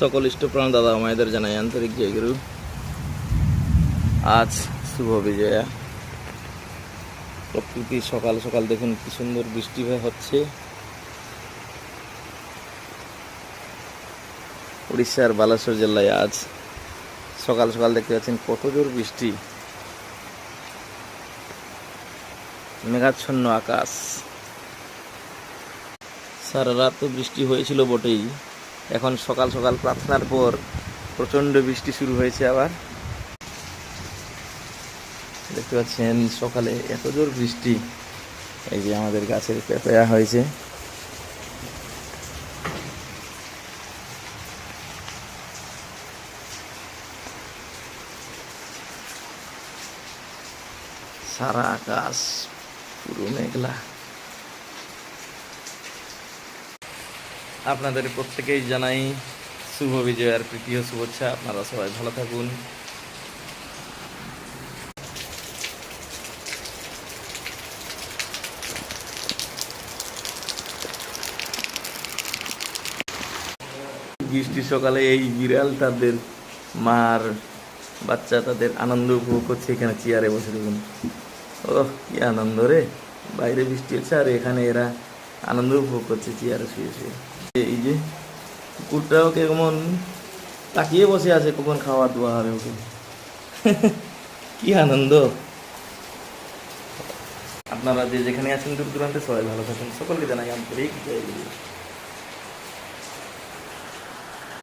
সকল ইষ্টপ্রাণ দাদা মায়েদের জানাই আন্তরিক জয়গুরু আজ শুভ বিজয়া। প্রকৃতি সকাল সকাল দেখুন কি সুন্দর বৃষ্টি হচ্ছে। উড়িষ্যার বালেশ্বর জেলায় আজ সকাল সকাল দেখতে পাচ্ছেন কত জোর বৃষ্টি। মেঘাচ্ছন্ন আকাশ। সারা রাত তো বৃষ্টি হয়েছিল বটেই। এখন সকাল সকাল প্রার্থনার পর প্রচণ্ড বৃষ্টি শুরু হয়েছে আবার। দেখতে পাচ্ছেন সকালে এত জোর বৃষ্টি। এই যে আমাদের গাছের পেঁপেয়া হয়েছে। সারা আকাশ পুরো মেঘলা। আপনাদের প্রত্যেকেই জানাই শুভ বিজয়ার প্রীতি ও শুভেচ্ছা। আপনারা সবাই ভালো থাকুন। বৃষ্টি সকালে এই বিড়াল তাদের, মার, বাচ্চা তাদের আনন্দ উপভোগ করছে। এখানে চেয়ারে বসে দেখুন। ও কি আনন্দ রে। বাইরে বৃষ্টি হচ্ছে আর এখানে এরা আনন্দ উপভোগ করছে চেয়ারে শুয়ে শুয়ে। এই যে কুকুরটাও কেমন তাকিয়ে বসে আছে, কখন খাওয়া দেওয়া হবে ওকে? কি আনন্দ। আপনারা যে যেখানে আছেন, দূর দূরান্তে সবাই ভালো থাকেন। সকলকে জানাই আন্তরিক জয়।